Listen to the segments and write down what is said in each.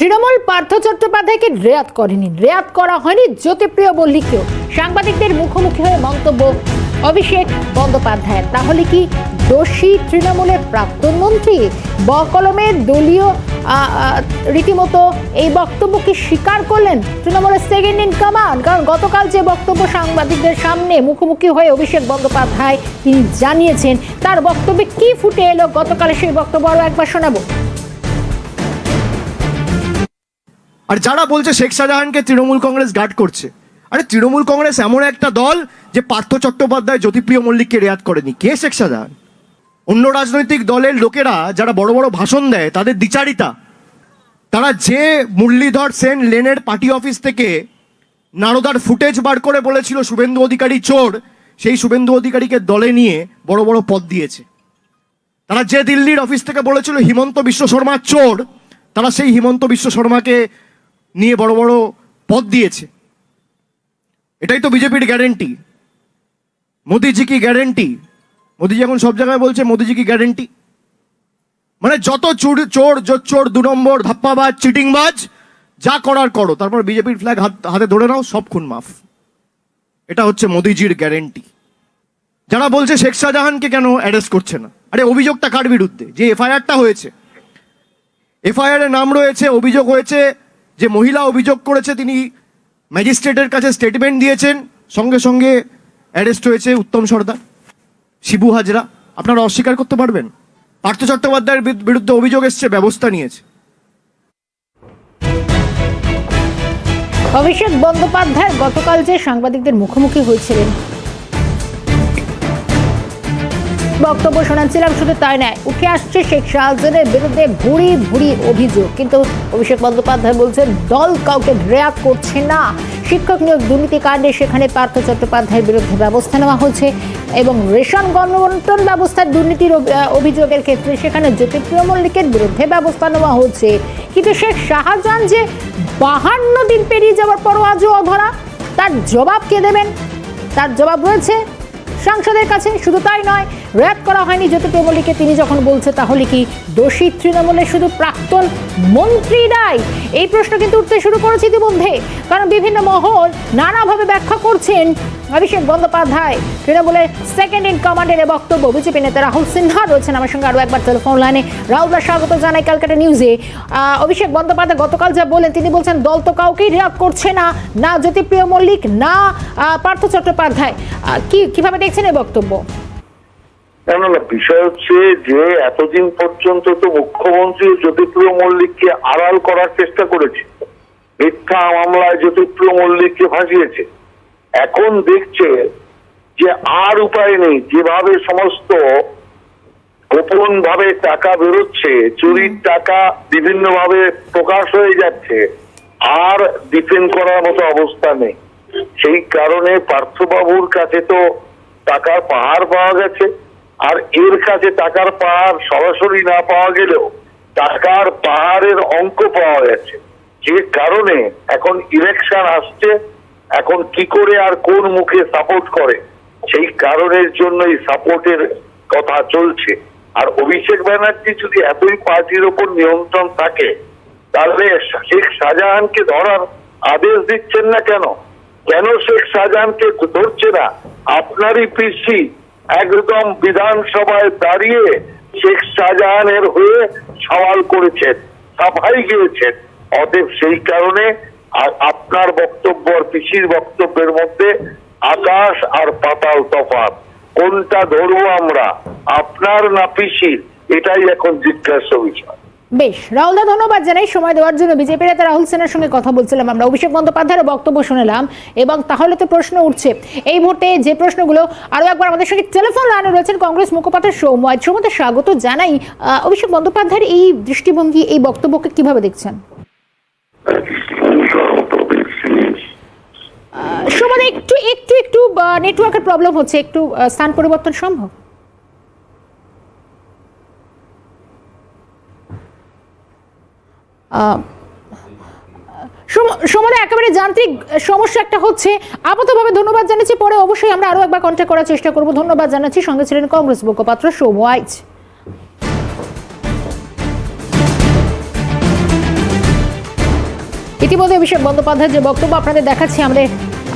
তৃণমূল পার্থ চট্টোপাধ্যায়কে রেয়াত করেনি। রেয়াত করা হয়নি জ্যোতিপ্রিয় মল্লিককেও সাংবাদিকদের মুখোমুখি হয়ে মন্তব্য অভিষেক বন্দ্যোপাধ্যায়ের। তাহলে কি দোষী তৃণমূলের প্রাক্তন মন্ত্রী বকলমের দলীয় রীতিমতো এই বক্তব্যকে স্বীকার করলেন তৃণমূলের সেকেন্ড ইন কমান্ড কারণ গতকাল যে বক্তব্য সাংবাদিকদের সামনে মুখোমুখি হয়ে অভিষেক বন্দ্যোপাধ্যায় তিনি জানিয়েছেন, তার বক্তব্যে কি ফুটে এলো? গতকালে সেই বক্তব্য আরও একবার শোনাবো। আর যারা বলছে শেখ শাহজাহানকে তৃণমূল কংগ্রেস গার্ড করছে, আরে তৃণমূল কংগ্রেস এমন একটা দল যে পার্থ চট্টোপাধ্যায় জ্যোতিপ্রিয় মল্লিককে রেয়াত করেনি। কে শেখ শাহজাহান? অন্য রাজনৈতিক দলের লোকেরা যারা বড় বড় ভাষণ দেয়, তাদের দ্বিচারিতা। তারা যে মুরলীধর সেন লেনের পার্টি অফিস থেকে নারদার ফুটেজ বার করে বলেছিল শুভেন্দু অধিকারী চোর, সেই শুভেন্দু অধিকারীকে দলে নিয়ে বড় বড় পদ দিয়েছে। তারা যে দিল্লির অফিস থেকে বলেছিল হিমন্ত বিশ্ব শর্মা চোর, তারা সেই হিমন্ত বিশ্ব শর্মাকে নিয়ে বড় বড় পদ দিয়েছে। এটাই তো বিজেপির গ্যারেন্টি মোদিজি কি গ্যারেন্টি মোদিজি এখন সব জায়গায় বলছে মোদিজি কি গ্যারেন্টি মানে যত চোর চোর চোর দু নম্বর ধাপ্পাবাজ, চিটিংবাজ, যা করার করো, তারপর বিজেপির ফ্ল্যাগ হাত, হাতে ধরে নাও, সব খুন মাফ। এটা হচ্ছে মোদিজির গ্যারেন্টি যারা বলছে শেখ শাহজাহানকে কেন অ্যারেস্ট করছে না? আরে অভিযোগটা কার বিরুদ্ধে? যে এফআইআরটা হয়েছে। এফআইআর এর নাম রয়েছে, অভিযোগ হয়েছে যে মহিলা অভিযোগ করেছে, তিনি ম্যাজিস্ট্রেটের কাছে স্টেটমেন্ট দিয়েছেন। সঙ্গে সঙ্গে অ্যারেস্ট হয়েছে উত্তম সর্দার, শিবু হাজরা। আপনারা অস্বীকার করতে পারবেন। পার্থ চট্টোপাধ্যায়ের বিরুদ্ধে অভিযোগ এসছে, ব্যবস্থা নিয়েছে। অভিষেক বন্দ্যোপাধ্যায় গতকাল যে সাংবাদিকদের মুখোমুখি হয়েছিলেন বক্তব্য শোনাচ্ছিলাম, শুধু তাই নয়, উঠে আসছে শেখ শাহজাহানের বিরুদ্ধে ভুড়ি ভুড়ি অভিযোগ। কিন্তু অভিষেক বন্দ্যোপাধ্যায় বলছেন, দল কাউকে রেয়াত করছে না। শিক্ষক নিয়োগ দুর্নীতি কাণ্ডে সেখানে পার্থ চট্টোপাধ্যায়ের বিরুদ্ধে ব্যবস্থা নেওয়া হচ্ছে এবং রেশন গণবন্টন ব্যবস্থার দুর্নীতির অভিযোগের ক্ষেত্রে সেখানে জ্যোতিপ্রিয় মল্লিকের বিরুদ্ধে ব্যবস্থা নেওয়া হচ্ছে কিন্তু শেখ শাহজাহান যে বাহান্ন দিন পেরিয়ে যাওয়ার পরও আজও অধরা, তার জবাব কে দেবেন? তার জবাব রয়েছে, সাংসদের কাছে, শুধু তাই নয় র্যাপ করা হয়নি। জ্যোতিপ্রিয় মল্লিককে তিনি যখন বলছে, তাহলে কি দোষী তৃণমূলের শুধু প্রাক্তন মন্ত্রীরাই? এই প্রশ্ন কিন্তু উঠতে শুরু করেছে ইতিমধ্যে। কারণ বিভিন্ন মহল নানাভাবে ব্যাখ্যা করছেন অভিষেক বন্দ্যোপাধ্যায়। তৃণমূলের সেকেন্ড ইন কমান্ডের বক্তব্য। বিজেপি নেতা রাহুল সিনহা রয়েছেন আমার সঙ্গে আরও একবার টেলিফোন লাইনে রাহুলদা, স্বাগত জানাই ক্যালকাটা নিউজে অভিষেক বন্দ্যোপাধ্যায় গতকাল যা বলেন, তিনি বলছেন, দল তো কাউকেই রিয়াক করছে না। না জ্যোতিপ্রিয় মল্লিক, না পার্থ চট্টোপাধ্যায়। কি, কীভাবে দেখছেন এই বক্তব্য? না না না বিষয় হচ্ছে যে এতদিন পর্যন্ত তো মুখ্যমন্ত্রী জ্যোতিপ্রিয় মল্লিককে আড়াল করার চেষ্টা করেছে। মিথ্যা মামলায় জ্যোতিপ্রিয় মল্লিককে ফাঁসিয়েছে। এখন দেখছে যে আর উপায় নেই। যেভাবে সমস্ত গোপন ভাবে টাকা বেরোচ্ছে চুরির টাকা বিভিন্ন ভাবে প্রকাশ হয়ে যাচ্ছে আর ডিফেন্ড করার মতো অবস্থা নেই। সেই কারণে পার্থবাবুর কাছে তো টাকার পাহাড় পাওয়া গেছে। আর এর কাছে টাকার পাহাড় সরাসরি না পাওয়া গেলেও টাকার পাহাড়ের অঙ্ক পাওয়া গেছে। যে কারণে এখন ইলেকশন আসছে, এখন কি করে আর কোন মুখে সাপোর্ট করে, সেই কারণের জন্য এই সাপোর্টের কথা চলছে। আর অভিষেক ব্যানার্জি যদি এতই পার্টির ওপর নিয়ন্ত্রণ থাকে, তাহলে শেখ শাহজাহানকে ধরার আদেশ দিচ্ছেন না কেন? কেন শেখ শাহজাহানকে ধরছে না? আপনারই পিসি একদম বিধানসভায় দাঁড়িয়ে শেখ শাহজাহানের হয়ে সওয়াল করেছেন সাফাই গিয়েছেন। অতএব সেই কারণে আপনার বক্তব্য আর পিসির বক্তব্যের মধ্যে আকাশ আর পাতাল তফাত কোনটা ধরবো আমরা? আপনার না পিসির? এটাই এখন জিজ্ঞাসা বিষয়। বেশ, রাহুলদা, ধন্যবাদ জানাই। সময় দেওয়ার জন্য বিজেপি নেতা রাহুল সেনার সঙ্গে কথা বলছিলাম আমরা। অভিষেক বন্দ্যোপাধ্যায়ের বক্তব্য শুনলাম, এবং তাহলে তো প্রশ্ন উঠছে। এই মুহূর্তে যে প্রশ্নগুলো, আরও একবার আমাদের সঙ্গে টেলিফোন লাইনে রয়েছেন কংগ্রেস মুখপাত্র সৌম্য। সৌম্যতে স্বাগত জানাই। অভিষেক বন্দ্যোপাধ্যায়ের এই দৃষ্টিভঙ্গি, এই বক্তব্যকে কীভাবে দেখছেন? সমানে একটু একটু একটু নেটওয়ার্কের প্রবলেম হচ্ছে। একটু স্থান পরিবর্তন সম্ভব? সমানে একেবারে যান্ত্রিক সমস্যা একটা হচ্ছে। আপাতভাবে ধন্যবাদ জানাচ্ছি পরে অবশ্যই আমরা আরও একবার কন্ট্যাক্ট করার চেষ্টা করব। ধন্যবাদ জানাচ্ছি সঙ্গে ছিলেন কংগ্রেস মুখপাত্র সৌম্য আইচ ইতিমধ্যে অভিষেক বন্দ্যোপাধ্যায়ের যে বক্তব্য আপনাদের দেখাচ্ছি আমাদের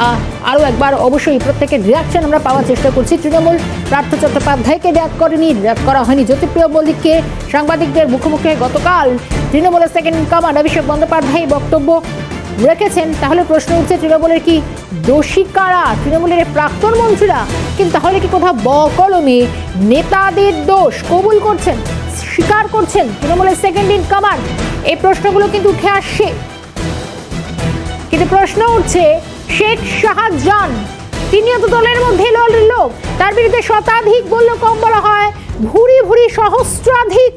আহ, আরও একবার অবশ্যই প্রত্যেকের রিয়াকশন আমরা পাওয়ার চেষ্টা করছি। তৃণমূল পার্থ চট্টোপাধ্যায়কে র্যাপ করেনি র্যাপ করা হয়নি। জ্যোতিপ্রিয় মল্লিককে সাংবাদিকদের মুখোমুখি গতকাল তৃণমূলের সেকেন্ড কমান্ড অভিষেক বন্দ্যোপাধ্যায় বক্তব্য রেখেছেন। তাহলে প্রশ্ন উঠছে, তৃণমূলের কি দোষী কারা? তৃণমূলের প্রাক্তন মন্ত্রীরা? কিন্তু তাহলে কি কোথাও বকলমে নেতাদের দোষ? কবুল করছেন? স্বীকার করছেন তৃণমূলের সেকেন্ড ইন কমান্ড এই প্রশ্নগুলো কিন্তু উঠে আসছে। কিন্তু প্রশ্ন উঠছে, শেখ শাহজাহান তিনিও তো দলের মধ্যে লোক। তার বিরুদ্ধে শতাধিক বললে, কম বলা হয়। ভুরি ভুরি সহস্রাধিক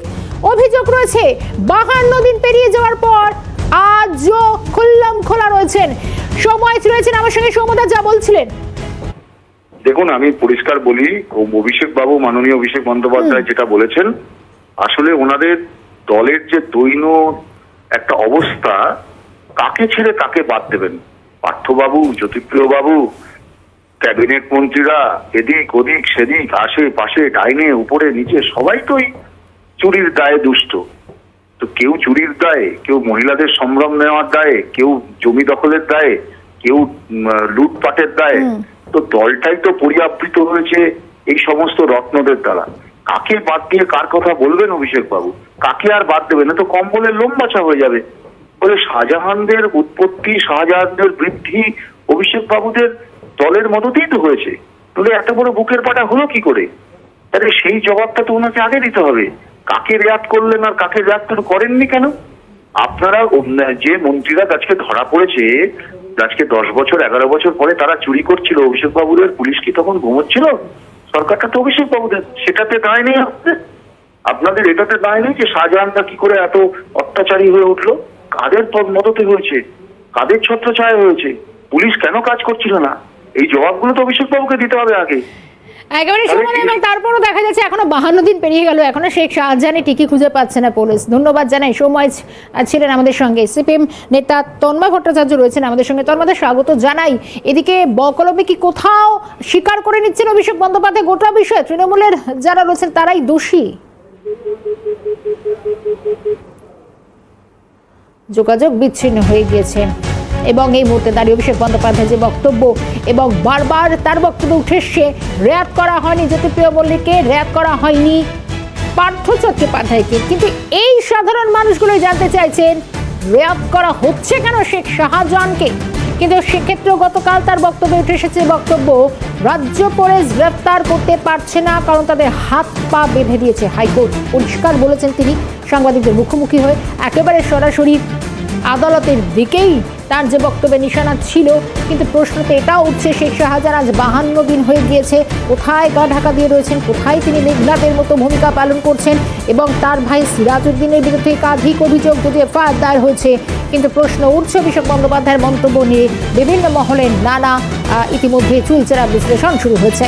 অভিযোগ রয়েছে বাহান্ন দিন পেরিয়ে যাওয়ার পর আজও খুল্লাম খোলা রয়েছেন। সময় রয়েছেন আমার সঙ্গে সৌমদা যা বলছিলেন। দেখুন আমি পরিষ্কার বলি ও অভিষেক বাবু মাননীয় অভিষেক বন্দ্যোপাধ্যায় যেটা বলেছেন আসলে ওনাদের দলের যে দৈন একটা অবস্থা কাকে ছেড়ে কাকে বাদ দেবেন? পার্থবাবু জ্যোতিপ্রিয় বাবু ক্যাবিনেট মন্ত্রীরা এদিক ওদিক সেদিক আসে পাশে ডাইনে উপরে নিচে সবাই তো চুরির দায়ে দুষ্ট। তো কেউ চুরির দায়ে কেউ মহিলাদের সম্ভ্রম নেওয়ার দায়ে কেউ জমি দখলের দায়ে কেউ লুটপাটের দায়ে তো দলটাই তো পরিআবৃত হয়েছে এই সমস্ত রত্নদের দ্বারা। কাকে বাদ দিয়ে কার কথা বলবেন অভিষেক বাবু? কাকে আর বাদ দেবেন? না তো কম্বলের লোম বাছা হয়ে যাবে। বলে শাহজাহানদের উৎপত্তি শাহজাহানদের বৃদ্ধি অভিষেক বাবুদের দলের মদতেই তো হয়েছে। তাহলে এত বড় বুকের পাটা হলো কি করে? তাহলে সেই জবাবটা তো ওনাকে আগে দিতে হবে। কাকে রেয়াত করলেন আর কাকে রেয়াত করেননি কেন? আপনারা যে মন্ত্রীরা আজকে ধরা পড়েছে, আজকে দশ বছর, এগারো বছর পরে তারা চুরি করছিল অভিষেক বাবুদের পুলিশ কি তখন ঘুমোচ্ছিল? সরকারটা তো অভিষেক বাবুদের সেটাতে দায় নেই আপনাদের। আপনাদের এটাতে দায় নেই যে শাহজাহানটা কি করে এত অত্যাচারী হয়ে উঠল? কাদের মদতে হয়েছে? কাদের ছত্রছায়া হয়েছে? পুলিশ কেন কাজ করছিল না? এই জবাবগুলো তো অভিষেক বাবুকে দিতে হবে আগে। একেবারে সময় এবং তারপরও দেখা যাচ্ছে এখনও বাহান্ন দিন পেরিয়ে গেল। এখনও শেখ শাহজাহানি টিকি খুঁজে পাচ্ছে না পুলিশ। ধন্যবাদ জানাই সময় ছিলেন আমাদের সঙ্গে। সিপিএম নেতা তন্ময় ভট্টাচার্য রয়েছেন আমাদের সঙ্গে। তন্ময়দের স্বাগত জানাই। এদিকে বকলমে কি কোথাও স্বীকার করে নিচ্ছেন অভিষেক বন্দ্যোপাধ্যায়? গোটা বিষয়ে তৃণমূলের যারা রয়েছেন তারাই দোষী। যোগাযোগ বিচ্ছিন্ন হয়ে গিয়েছে। এবং এই মুহূর্তে দাঁড়িয়ে অভিষেক বন্দ্যোপাধ্যায় যে বক্তব্য এবং বারবার তার বক্তব্য উঠে এসছে র্যাপ করা হয়নি জ্যোতিপ্রিয় মল্লিককে র্যাপ করা হয়নি পার্থ চট্টোপাধ্যায়কে। কিন্তু এই সাধারণ মানুষগুলোই জানতে চাইছেন র্যাপ করা হচ্ছে কেন শেখ শাহজাহানকে? কিন্তু সেক্ষেত্রেও গতকাল তার বক্তব্যে উঠে এসেছে বক্তব্য, রাজ্য পুলিশ গ্রেফতার করতে পারছে না, কারণ তাদের হাত পা বেঁধে দিয়েছে হাইকোর্ট। পরিষ্কার বলেছেন তিনি, সাংবাদিকদের মুখোমুখি হয়ে একেবারে সরাসরি আদালতের দিকেই তার যে বক্তব্যে নিশানা ছিল, কিন্তু প্রশ্নতে এটাও উঠছে শেখ শাহজাহান আজ বাহান্ন দিন হয়ে গিয়েছে। কোথায় গা ঢাকা দিয়ে রয়েছেন, কোথায় তিনি মেঘনাথের মতো ভূমিকা পালন করছেন এবং তার ভাই সিরাজউদ্দিনের বিরুদ্ধে একাধিক অভিযোগ যদি এফআইআর দায়ের হয়েছে, কিন্তু প্রশ্ন উঠছে অভিষেক বন্দ্যোপাধ্যায়ের মন্তব্য নিয়ে। বিভিন্ন মহলে নানা ইতিমধ্যে চুলচেরা বিশ্লেষণ শুরু হয়েছে।